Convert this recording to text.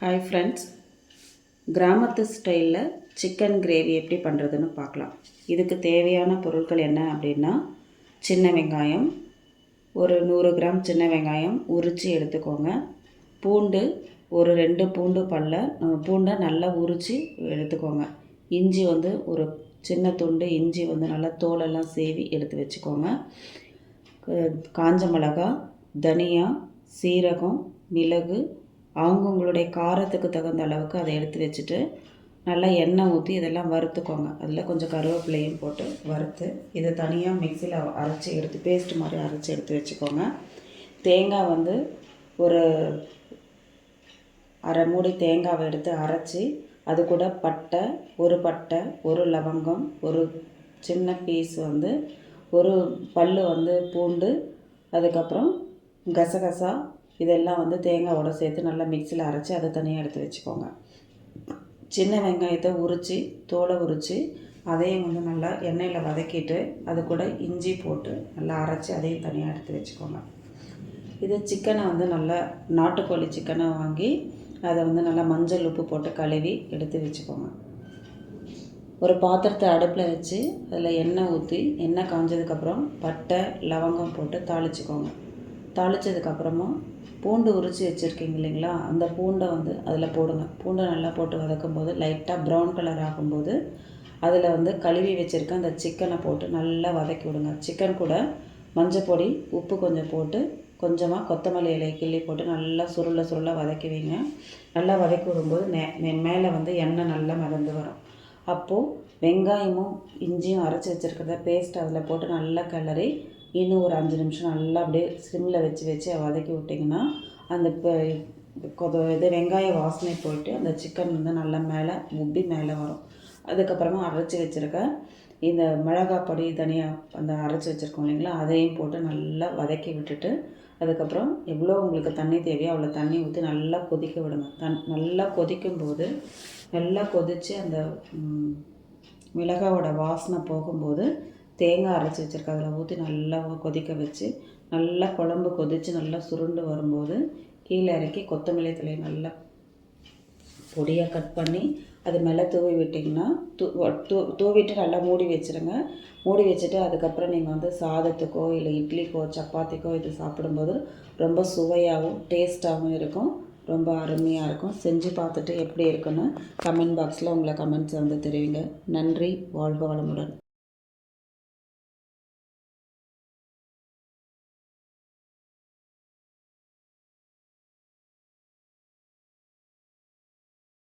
Hi friends கிராமத்து ஸ்டைலில் chicken gravy எப்படி பண்ணுறதுன்னு பார்க்கலாம். இதுக்கு தேவையான பொருட்கள் என்ன அப்படின்னா சின்ன வெங்காயம் ஒரு நூறு கிராம் சின்ன வெங்காயம் உரித்து எடுத்துக்கோங்க. பூண்டு ஒரு ரெண்டு பூண்டு பல்ல பூண்டை நல்லா உரித்து எடுத்துக்கோங்க. இஞ்சி வந்து ஒரு சின்ன துண்டு இஞ்சி வந்து நல்லா தோலெல்லாம் சேவி எடுத்து வச்சுக்கோங்க. காஞ்ச மிளகா தனியா சீரகம் மிளகு அவங்கவுங்களுடைய காரத்துக்கு தகுந்த அளவுக்கு அதை எடுத்து வச்சுட்டு நல்லா எண்ணெய் ஊற்றி இதெல்லாம் வறுத்துக்கோங்க. அதில் கொஞ்சம் கருவேப்பிலையும் போட்டு வறுத்து இதை தனியாக மிக்சியில் அரைச்சி எடுத்து பேஸ்ட் மாதிரி அரைச்சி எடுத்து வச்சுக்கோங்க. தேங்காய் வந்து ஒரு அரை மூடி தேங்காவை எடுத்து அரைச்சி அது கூட பட்டை ஒரு பட்டை ஒரு லவங்கம் ஒரு சின்ன பீஸ் வந்து ஒரு பல்லு வந்து பூண்டு அதுக்கப்புறம் கசகசா இதெல்லாம் வந்து தேங்காவோட சேர்த்து நல்லா மிக்சியில் அரைச்சி அதை தனியாக எடுத்து வச்சுக்கோங்க. சின்ன வெங்காயத்தை உரித்து தோலை உரித்து அதையும் வந்து நல்லா எண்ணெயில் வதக்கிட்டு அது கூட இஞ்சி போட்டு நல்லா அரைச்சி அதையும் தனியாக எடுத்து வச்சுக்கோங்க. இது சிக்கனை வந்து நல்லா நாட்டுக்கோழி சிக்கனை வாங்கி அதை வந்து நல்லா மஞ்சள் உப்பு போட்டு கழுவி எடுத்து வச்சுக்கோங்க. ஒரு பாத்திரத்தை அடுப்பில் வச்சு அதில் எண்ணெய் ஊற்றி எண்ணெய் காஞ்சதுக்கப்புறம் பட்டை லவங்கம் போட்டு தாளிச்சுக்கோங்க. தாளித்ததுக்கப்புறமா பூண்டு உரித்து வச்சுருக்கீங்க இல்லைங்களா? அந்த பூண்டை வந்து அதில் போடுங்க. பூண்டை நல்லா போட்டு வதக்கும் போது லைட்டாக ப்ரௌன் கலர் ஆகும்போது அதில் வந்து கழுவி வச்சுருக்க அந்த சிக்கனை போட்டு நல்லா வதக்கி விடுங்க. சிக்கன் கூட மஞ்சள் பொடி உப்பு கொஞ்சம் போட்டு கொஞ்சமாக கொத்தமல்லி இலை கிள்ளி போட்டு நல்லா சுருள சுருள வதக்கி வைங்க. நல்லா வதக்கி விடும்போது நே மே- மேலே வந்து எண்ணெய் நல்லா மிதந்து வரும். அப்போது வெங்காயமும் இஞ்சியும் அரைச்சி வச்சுருக்கிறத பேஸ்ட் அதில் போட்டு நல்லா கிளறி இன்னும் ஒரு அஞ்சு நிமிஷம் நல்லா அப்படியே சிம்மில் வச்சு வச்சு வதக்கி விட்டிங்கன்னா அந்த இப்போ கொத இது வெங்காய வாசனை போயிட்டு அந்த சிக்கன் வந்து நல்லா மேலே உப்பி மேலே வரும். அதுக்கப்புறமா அரைச்சி வச்சுருக்க இந்த மிளகாய் பொடி தனியாக அந்த அரைச்சி வச்சுருக்கோம் இல்லைங்களா அதையும் போட்டு நல்லா வதக்கி விட்டுட்டு அதுக்கப்புறம் எவ்வளோ உங்களுக்கு தண்ணி தேவையோ அவ்வளோ தண்ணி ஊற்றி நல்லா கொதிக்க விடுங்க. தன் நல்லா கொதிக்கும் போது நல்லா கொதித்து அந்த மிளகாவோட வாசனை போகும்போது தேங்காய் அரைச்சி வச்சுருக்க. அதில் ஊற்றி நல்லா கொதிக்க வச்சு நல்லா குழம்பு கொதித்து நல்லா சுருண்டு வரும்போது கீழே இறக்கி கொத்தமல்லி தலையை நல்லா பொடியாக கட் பண்ணி அது மேலே தூவி விட்டிங்கன்னா தூ தூ தூவிட்டு நல்லா மூடி வச்சுருங்க. மூடி வச்சுட்டு அதுக்கப்புறம் நீங்கள் வந்து சாதத்துக்கோ இல்லை இட்லிக்கோ சப்பாத்திக்கோ இது சாப்பிடும்போது ரொம்ப சுவையாகவும் டேஸ்ட்டாகவும் இருக்கும். ரொம்ப அருமையாக இருக்கும். செஞ்சு பார்த்துட்டு எப்படி இருக்குன்னு கமெண்ட் பாக்ஸில் உங்களை கமெண்ட்ஸ் வந்து தெரிவிங்க. நன்றி. வாழ்க வளமுடன்.